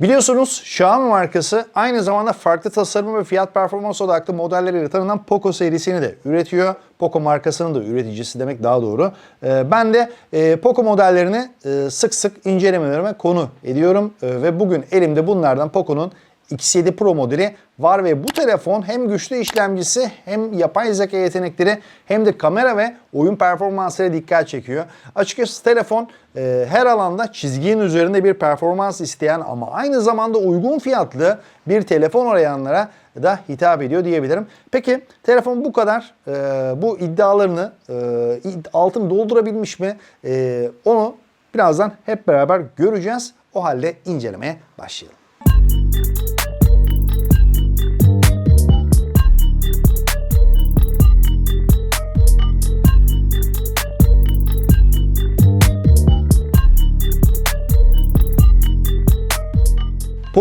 Biliyorsunuz Xiaomi markası aynı zamanda farklı tasarım ve fiyat performans odaklı modelleriyle tanınan Poco serisini de üretiyor. Poco markasının da üreticisi demek daha doğru. Ee, Ben de e, Poco modellerini e, sık sık incelemelerime konu ediyorum. E, Ve bugün elimde bunlardan Poco'nun X7 Pro modeli var ve bu telefon hem güçlü işlemcisi hem yapay zeka yetenekleri hem de kamera ve oyun performansıyla dikkat çekiyor. Açıkçası telefon e, her alanda çizginin üzerinde bir performans isteyen ama aynı zamanda uygun fiyatlı bir telefon arayanlara da hitap ediyor diyebilirim. Peki telefon bu kadar e, bu iddialarını e, altın doldurabilmiş mi? E, onu birazdan hep beraber göreceğiz. O halde incelemeye başlayalım.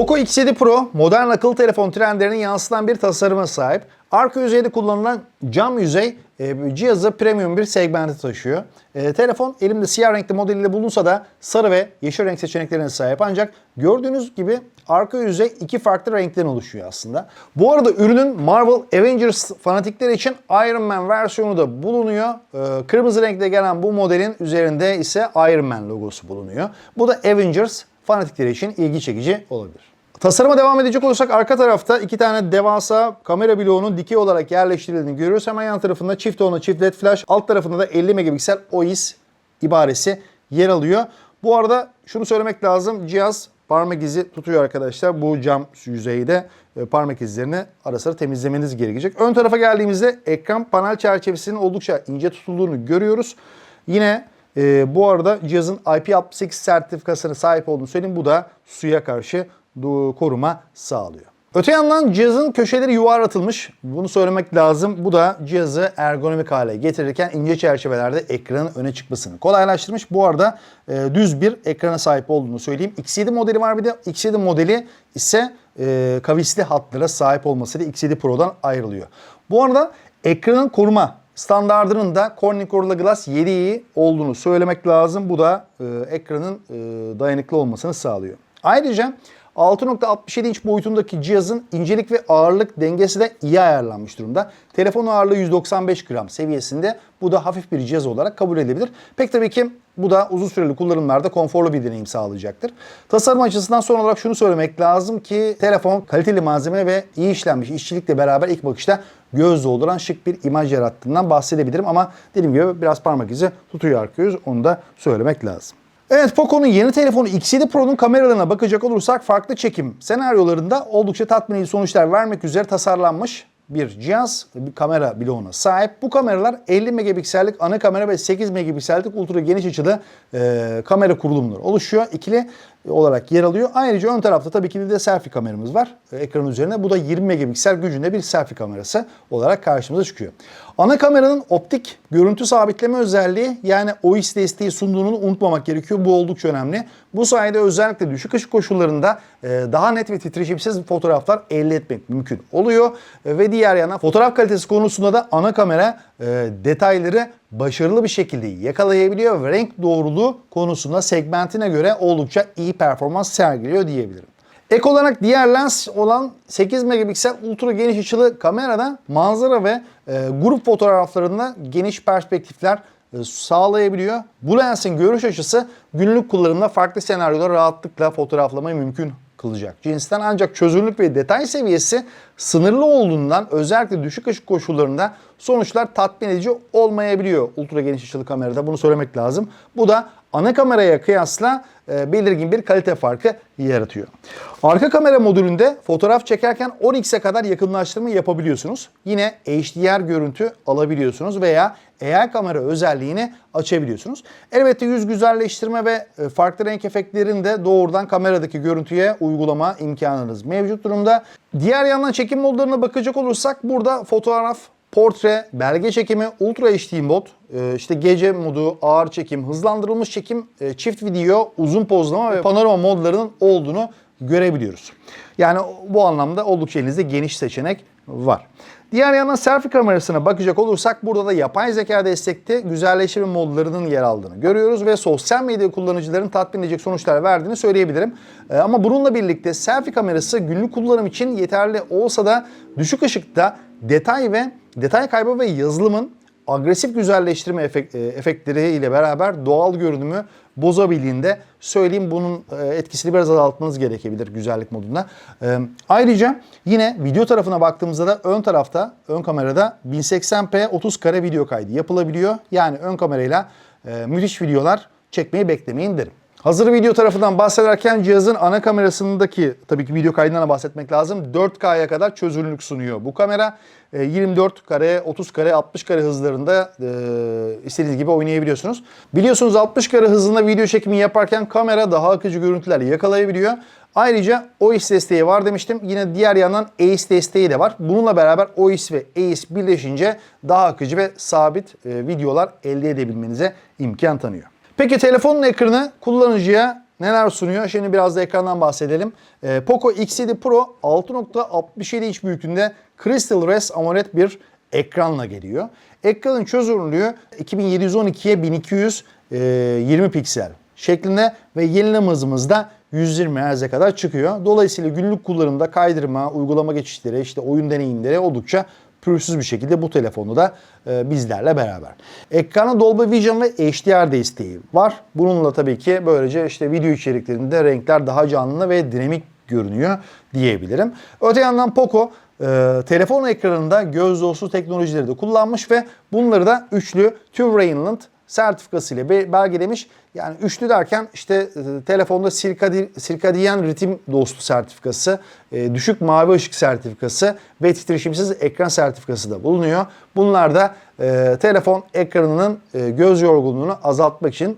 Poco X7 Pro modern akıllı telefon trendlerinin yansıtan bir tasarıma sahip. Arka yüzeyde kullanılan cam yüzey e, cihazı premium bir segmenti taşıyor. E, telefon elimde siyah renkli modeliyle bulunsa da sarı ve yeşil renk seçeneklerine sahip ancak gördüğünüz gibi arka yüzey iki farklı renkten oluşuyor aslında. Bu arada ürünün Marvel Avengers fanatikleri için Iron Man versiyonu da bulunuyor. E, kırmızı renkte gelen bu modelin üzerinde ise Iron Man logosu bulunuyor. Bu da Avengers fanatikleri için ilgi çekici olabilir. Tasarıma devam edecek olursak arka tarafta iki tane devasa kamera bloğunun dikey olarak yerleştirildiğini görüyoruz. Hemen yan tarafında çift onlu çift led flash, alt tarafında da 50 megapiksel OIS ibaresi yer alıyor. Bu arada şunu söylemek lazım. Cihaz parmak izi tutuyor arkadaşlar. Bu cam yüzeyde e, parmak izlerini ara sıra temizlemeniz gerekecek. Ön tarafa geldiğimizde ekran panel çerçevesinin oldukça ince tutulduğunu görüyoruz. Yine e, bu arada cihazın IP68 sertifikasına sahip olduğunu söyleyeyim. Bu da suya karşı koruma sağlıyor. Öte yandan cihazın köşeleri yuvarlatılmış. Bunu söylemek lazım. Bu da cihazı ergonomik hale getirirken ince çerçevelerde ekranın öne çıkmasını kolaylaştırmış. Bu arada e, düz bir ekrana sahip olduğunu söyleyeyim. X7 modeli var bir de. X7 modeli ise e, kavisli hatlara sahip olmasıyla X7 Pro'dan ayrılıyor. Bu arada ekranın koruma standardının da Corning Gorilla Glass 7i olduğunu söylemek lazım. Bu da e, ekranın e, dayanıklı olmasını sağlıyor. Ayrıca 6.67 inç boyutundaki cihazın incelik ve ağırlık dengesi de iyi ayarlanmış durumda. Telefon ağırlığı 195 gram seviyesinde. Bu da hafif bir cihaz olarak kabul edilebilir. Pek tabii ki bu da uzun süreli kullanımlarda konforlu bir deneyim sağlayacaktır. Tasarım açısından son olarak şunu söylemek lazım ki telefon kaliteli malzeme ve iyi işlenmiş işçilikle beraber ilk bakışta göz dolduran şık bir imaj yarattığından bahsedebilirim. Ama dediğim gibi biraz parmak izi tutuyor arka yüz onu da söylemek lazım. Evet Poco'nun yeni telefonu X7 Pro'nun kameralarına bakacak olursak farklı çekim senaryolarında oldukça tatmin edici sonuçlar vermek üzere tasarlanmış bir cihaz, bir kamera bloğuna sahip. Bu kameralar 50 megapiksellik ana kamera ve 8 megapiksellik ultra geniş açılı e, kamera kurulumları oluşuyor. İkili olarak yer alıyor. Ayrıca ön tarafta tabii ki bir de selfie kameramız var e, ekranın üzerinde. Bu da 20 megapiksel gücünde bir selfie kamerası olarak karşımıza çıkıyor. Ana kameranın optik görüntü sabitleme özelliği yani OIS desteği sunduğunu unutmamak gerekiyor. Bu oldukça önemli. Bu sayede özellikle düşük ışık koşullarında e, daha net ve titreşimsiz fotoğraflar elde etmek mümkün oluyor. E, Ve diğer yana fotoğraf kalitesi konusunda da ana kamera e, detayları başarılı bir şekilde yakalayabiliyor ve renk doğruluğu konusunda segmentine göre oldukça iyi performans sergiliyor diyebilirim. Ek olarak diğer lens olan 8 megapiksel ultra geniş açılı kamerada manzara ve e, grup fotoğraflarında geniş perspektifler e, sağlayabiliyor. Bu lensin görüş açısı günlük kullanımda farklı senaryoda rahatlıkla fotoğraflamayı mümkün kılacak cinsten ancak çözünürlük ve detay seviyesi sınırlı olduğundan özellikle düşük ışık koşullarında sonuçlar tatmin edici olmayabiliyor ultra geniş açılı kamerada bunu söylemek lazım. Bu da ana kameraya kıyasla e, belirgin bir kalite farkı yaratıyor. Arka kamera modülünde fotoğraf çekerken 10x'e kadar yakınlaştırma yapabiliyorsunuz. Yine HDR görüntü alabiliyorsunuz veya AI kamera özelliğini açabiliyorsunuz. Elbette yüz güzelleştirme ve e, farklı renk efektlerini de doğrudan kameradaki görüntüye uygulama imkanınız mevcut durumda. Diğer yandan çekim modlarına bakacak olursak burada fotoğraf, portre, belge çekimi, ultra HD mod, e, işte gece modu, ağır çekim, hızlandırılmış çekim, e, çift video, uzun pozlama ve panorama modlarının olduğunu görebiliyoruz. Yani bu anlamda oldukça elinizde geniş seçenek var. Diğer yandan selfie kamerasına bakacak olursak burada da yapay zeka destekli güzelleştirme modlarının yer aldığını görüyoruz ve sosyal medya kullanıcıların tatmin edecek sonuçlar verdiğini söyleyebilirim. Ee, ama bununla birlikte selfie kamerası günlük kullanım için yeterli olsa da düşük ışıkta detay ve detay kaybı ve yazılımın agresif güzelleştirme efekt, e, efektleri ile beraber doğal görünümü bozabildiğinde söyleyeyim bunun e, etkisini biraz azaltmanız gerekebilir güzellik modunda. E, ayrıca yine video tarafına baktığımızda da ön tarafta, ön kamerada 1080p 30 kare video kaydı yapılabiliyor. Yani ön kamerayla e, müthiş videolar çekmeyi beklemeyin derim. Hazır video tarafından bahsederken cihazın ana kamerasındaki tabii ki video kaydından bahsetmek lazım. 4K'ya kadar çözünürlük sunuyor bu kamera. E, 24 kare, 30 kare, 60 kare hızlarında e, istediğiniz gibi oynayabiliyorsunuz. Biliyorsunuz 60 kare hızında video çekimi yaparken kamera daha akıcı görüntüler yakalayabiliyor. Ayrıca OIS desteği var demiştim. Yine diğer yandan AIS desteği de var. Bununla beraber OIS ve AIS birleşince daha akıcı ve sabit e, videolar elde edebilmenize imkan tanıyor. Peki telefonun ekranı kullanıcıya neler sunuyor? Şimdi biraz da ekrandan bahsedelim. Ee, Poco X7 Pro 6.67 inç büyüklüğünde Crystal Res AMOLED bir ekranla geliyor. Ekranın çözünürlüğü 2712'ye 1220 piksel şeklinde ve yenileme hızımız da 120 Hz'e kadar çıkıyor. Dolayısıyla günlük kullanımda kaydırma, uygulama geçişleri, işte oyun deneyimleri oldukça pürüzsüz bir şekilde bu telefonu da e, bizlerle beraber. Ekrana Dolby Vision ve HDR desteği var. Bununla tabii ki böylece işte video içeriklerinde renkler daha canlı ve dinamik görünüyor diyebilirim. Öte yandan Poco e, telefon ekranında göz dostu teknolojileri de kullanmış ve bunları da üçlü Two Rayland sertifikası ile be- belgelemiş. Yani üçlü derken işte e, telefonda sirkadi, sirkadiyen ritim dostu sertifikası, e, düşük mavi ışık sertifikası ve titreşimsiz ekran sertifikası da bulunuyor. Bunlar da e, telefon ekranının göz yorgunluğunu azaltmak için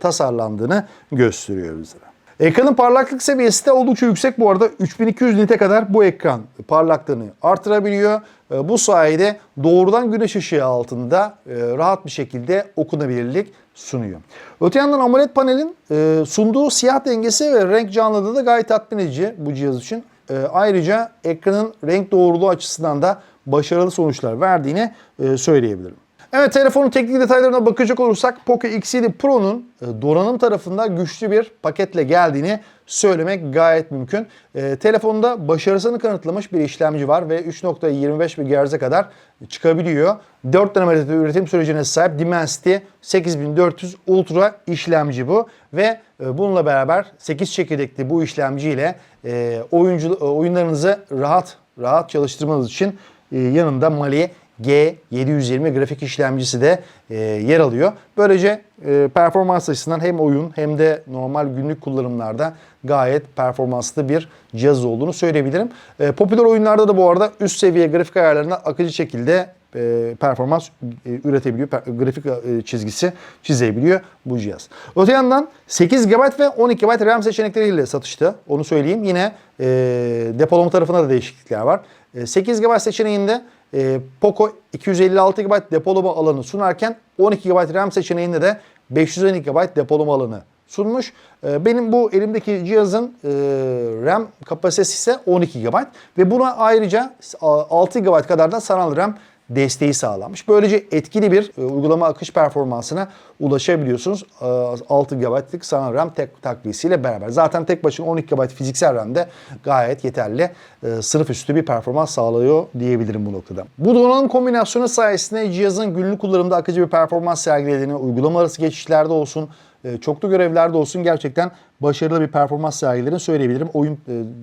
tasarlandığını gösteriyor bizlere. Ekranın parlaklık seviyesi de oldukça yüksek bu arada. 3200 nite kadar bu ekran parlaklığını artırabiliyor. E, Bu sayede doğrudan güneş ışığı altında e, rahat bir şekilde okunabilirlik sunuyor. Öte yandan AMOLED panelin e, sunduğu siyah dengesi ve renk canlılığı da gayet tatmin edici bu cihaz için. E, Ayrıca ekranın renk doğruluğu açısından da başarılı sonuçlar verdiğini söyleyebilirim. Evet telefonun teknik detaylarına bakacak olursak Poco X7 Pro'nun e, donanım tarafında güçlü bir paketle geldiğini söylemek gayet mümkün. E, telefonda başarısını kanıtlamış bir işlemci var ve 3.25 GHz'e kadar çıkabiliyor. 4 nanometre üretim sürecine sahip Dimensity 8400 Ultra işlemci bu ve e, bununla beraber 8 çekirdekli bu işlemciyle e, oyuncu oyunlarınızı rahat rahat çalıştırmanız için e, yanında Mali G720 grafik işlemcisi de e, yer alıyor. Böylece e, performans açısından hem oyun hem de normal günlük kullanımlarda gayet performanslı bir cihaz olduğunu söyleyebilirim. E, popüler oyunlarda da bu arada üst seviye grafik ayarlarında akıcı şekilde e, performans e, üretebiliyor. Per- grafik e, çizgisi çizebiliyor bu cihaz. Öte yandan 8 GB ve 12 GB RAM seçenekleriyle satışta. Onu söyleyeyim. Yine e, depolama tarafında da değişiklikler var. E, 8 GB seçeneğinde e, Poco 256 GB depolama alanı sunarken 12 GB RAM seçeneğinde de 512 GB depolama alanı sunmuş. E, Benim bu elimdeki cihazın e, RAM kapasitesi ise 12 GB ve buna ayrıca 6 GB kadar da sanal RAM desteği sağlanmış. Böylece etkili bir e, uygulama akış performansına ulaşabiliyorsunuz. E, 6 GB'lık sanal RAM tek takviyesiyle beraber. Zaten tek başına 12 GB fiziksel RAM de gayet yeterli. E, sınıf üstü bir performans sağlıyor diyebilirim bu noktada. Bu donanım kombinasyonu sayesinde cihazın günlük kullanımda akıcı bir performans sergilediğini, uygulama arası geçişlerde olsun, e, çoklu görevlerde olsun gerçekten başarılı bir performans sergilediğini söyleyebilirim. Oyun e,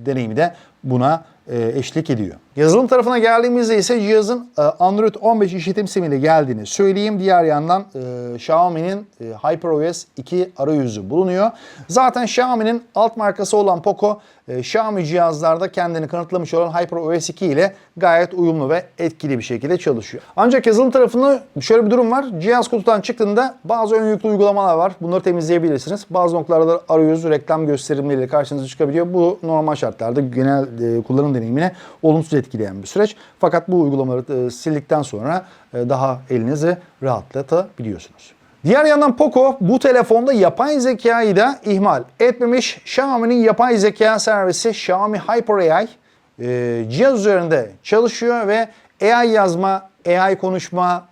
deneyimi de buna e, eşlik ediyor. Yazılım tarafına geldiğimizde ise cihazın e, Android 15 işletim sistemiyle geldiğini söyleyeyim. Diğer yandan e, Xiaomi'nin e, HyperOS 2 arayüzü bulunuyor. Zaten Xiaomi'nin alt markası olan Poco, e, Xiaomi cihazlarda kendini kanıtlamış olan HyperOS 2 ile gayet uyumlu ve etkili bir şekilde çalışıyor. Ancak yazılım tarafında şöyle bir durum var. Cihaz kutudan çıktığında bazı ön yüklü uygulamalar var. Bunları temizleyebilirsiniz. Bazı noktalarda arayüz, reklam gösterimleriyle karşınıza çıkabiliyor. Bu normal şartlarda genel e, kullanım deneyimine olumsuz etkileyen bir süreç. Fakat bu uygulamaları e, sildikten sonra e, daha elinizi rahatlatabiliyorsunuz. Diğer yandan Poco bu telefonda yapay zekayı da ihmal etmemiş. Xiaomi'nin yapay zeka servisi Xiaomi Hyper AI e, cihaz üzerinde çalışıyor ve AI yazma, AI konuşma,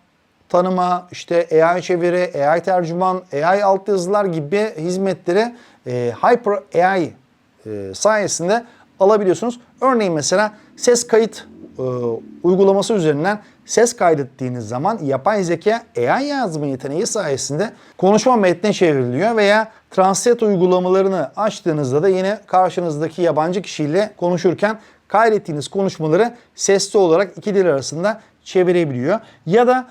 tanıma, işte AI çeviri, AI tercüman, AI altyazılar gibi hizmetleri e, Hyper AI e, sayesinde alabiliyorsunuz. Örneğin mesela ses kayıt e, uygulaması üzerinden ses kaydettiğiniz zaman yapay zeka AI yazma yeteneği sayesinde konuşma metne çevriliyor veya translate uygulamalarını açtığınızda da yine karşınızdaki yabancı kişiyle konuşurken kaydettiğiniz konuşmaları sesli olarak iki dil arasında çevirebiliyor. Ya da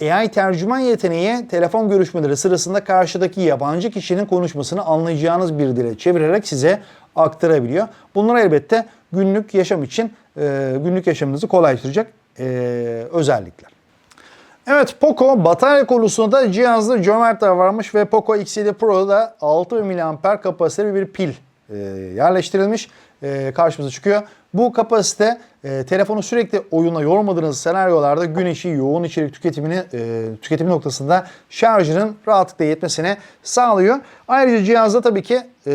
e, AI tercüman yeteneği telefon görüşmeleri sırasında karşıdaki yabancı kişinin konuşmasını anlayacağınız bir dile çevirerek size aktarabiliyor. Bunlar elbette günlük yaşam için e, günlük yaşamınızı kolaylaştıracak e, özellikler. Evet Poco batarya konusunda da cihazda cömert davranmış ve Poco X7 Pro'da 6000 mAh kapasiteli bir pil e, yerleştirilmiş e, karşımıza çıkıyor. Bu kapasite e, telefonu sürekli oyuna yormadığınız senaryolarda gün içi yoğun içerik tüketimini e, tüketimi noktasında şarjının rahatlıkla yetmesine sağlıyor. Ayrıca cihazda tabii ki e,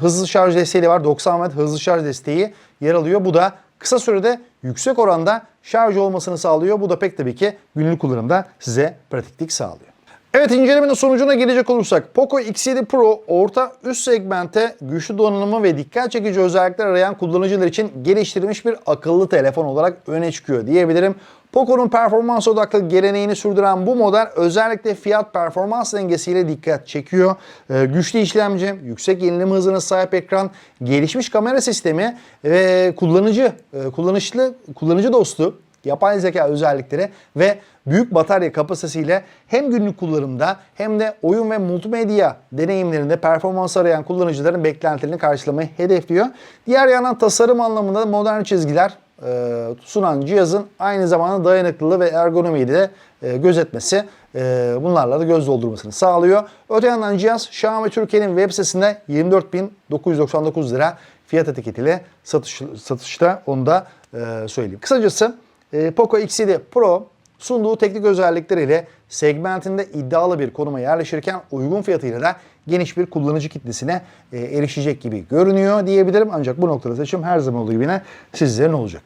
hızlı şarj desteği de var. 90 watt hızlı şarj desteği yer alıyor. Bu da kısa sürede yüksek oranda şarj olmasını sağlıyor. Bu da pek tabii ki günlük kullanımda size pratiklik sağlıyor. Evet incelemenin sonucuna gelecek olursak Poco X7 Pro orta üst segmente güçlü donanımı ve dikkat çekici özellikler arayan kullanıcılar için geliştirilmiş bir akıllı telefon olarak öne çıkıyor diyebilirim. Poco'nun performans odaklı geleneğini sürdüren bu model özellikle fiyat performans dengesiyle dikkat çekiyor. Ee, güçlü işlemci, yüksek yenileme hızına sahip ekran, gelişmiş kamera sistemi ve kullanıcı e, kullanışlı kullanıcı dostu yapay zeka özellikleri ve büyük batarya kapasitesiyle hem günlük kullanımda hem de oyun ve multimedya deneyimlerinde performans arayan kullanıcıların beklentilerini karşılamayı hedefliyor. Diğer yandan tasarım anlamında da modern çizgiler e, sunan cihazın aynı zamanda dayanıklılığı ve ergonomiyi de e, gözetmesi e, bunlarla da göz doldurmasını sağlıyor. Öte yandan cihaz Xiaomi Türkiye'nin web sitesinde 24.999 lira fiyat etiketiyle satış, satışta onu da e, söyleyeyim. Kısacası Poco X7 Pro sunduğu teknik özellikleriyle segmentinde iddialı bir konuma yerleşirken uygun fiyatıyla da geniş bir kullanıcı kitlesine e, erişecek gibi görünüyor diyebilirim. Ancak bu noktada seçim her zaman olduğu gibi yine sizlerin olacak.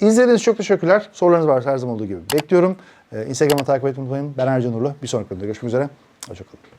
İzlediğiniz için çok teşekkürler. Sorularınız varsa her zaman olduğu gibi bekliyorum. E, Instagram'ı takip etmeyi unutmayın. Ben Ercan Urlu. Bir sonraki videoda görüşmek üzere. Hoşçakalın.